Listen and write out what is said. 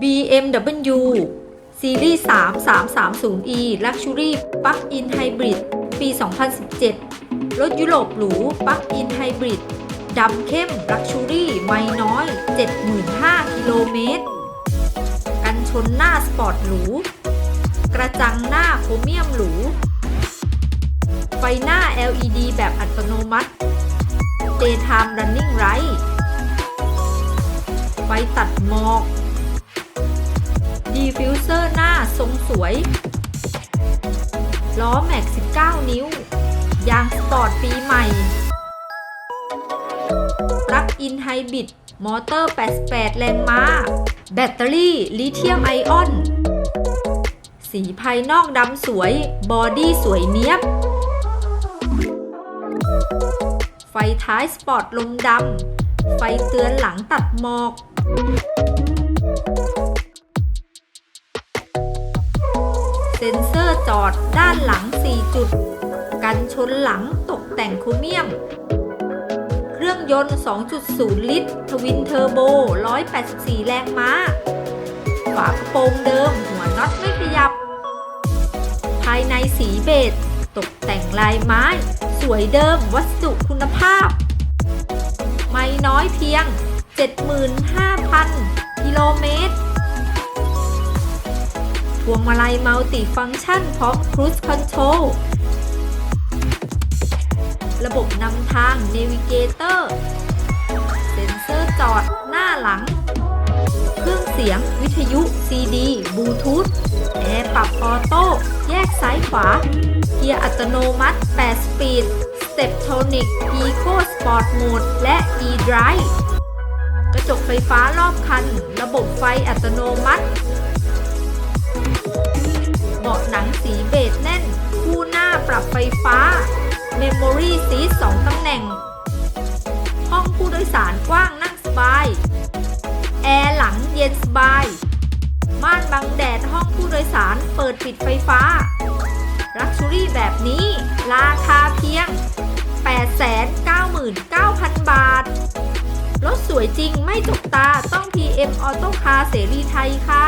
BMW ซีรีส์ 3330e Luxury Plug-in Hybrid ปี 2017 รถยุโรปหรู Plug-in Hybrid ดำเข้ม Luxury ไม่น้อย 75,000กิโลเมตร กันชนหน้าสปอร์ตหรู กระจังหน้าโครเมียมหรู ไฟหน้า LED แบบอัตโนมัติ Daytime Running Light ไฟตัดหมอก ดีฟิวเซอร์หน้าทรงสวย ล้อแม็ก 19 นิ้ว ยางสปอร์ตปีใหม่ ปลั๊กอินไฮบริด มอเตอร์ 88 แรงม้า แบตเตอรี่ลิเธียมไอออน สีภายนอกดำสวย บอดี้สวยเนียบ ไฟท้ายสปอร์ตลมดำ ไฟเตือนหลังตัดหมอก เซ็นเซอร์จอดด้านหลัง 4 จุด กันชนหลังตกแต่งโครเมียม เครื่องยนต์ 2.0 ลิตร ทวินเทอร์โบ 184 แรงม้า ฝากระโปรงเดิม หัวน็อตไม่ขยับ ภายในสีเบจตกแต่งลายไม้ สวยเดิมวัสดุคุณภาพ ไม่น้อยเพียง 75,000 กิโลเมตร วงมาลัยมัลติฟังก์ชันพร้อม Cruise Control ระบบนำทาง Navigator เซ็นเซอร์จอดหน้าหลัง เครื่องเสียงวิทยุ CD บลูทูธแอร์ปรับออโต้ แยกซ้ายขวา เกียร์อัตโนมัติ 8 สปีด Steptronic Eco Sport Mode และ e-drive กระจกไฟฟ้ารอบคัน ระบบไฟอัตโนมัติาะหนังสีเบจแน่น คู่หน้าปรับไฟฟ้า Memory Seat 2 ตำแหน่ง ห้องผู้โดยสารกว้างนั่งสบาย แอร์หลังเย็นสบาย ม่านบังแดดห้องผู้โดยสารเปิดปิดไฟฟ้ารักชูรี่แบบนี้ราคาเพียง 899,000 บาท รถสวยจริงไม่จกตาต้อง PM Auto Car เสรีไทยค่ะ